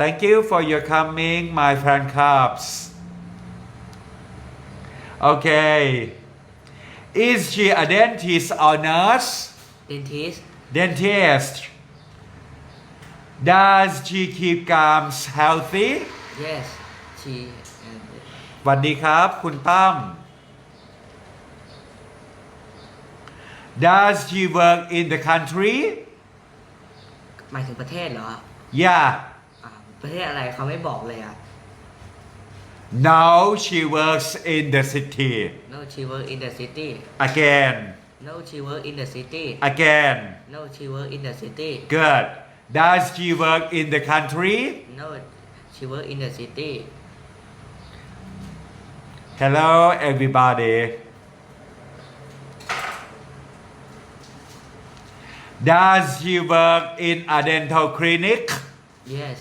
Thank you for your coming, my fan clubs. Okay. Is she a dentist or nurse? dentist Dentist. Does she keep gums healthy? yes she สวัสดีครับ คุณตั้ม Does she work in the country? หมายถึงประเทศเหรอ Yeah. อ่าประเทศอะไรเขาไม่บอกเลยอ่ะ No, she works in the city. no she work in the city Again. no she work in the city Again. no she work in the city Good. Does she work in the country? no she work in the city Hello, everybody. Does she work in a dental clinic? yes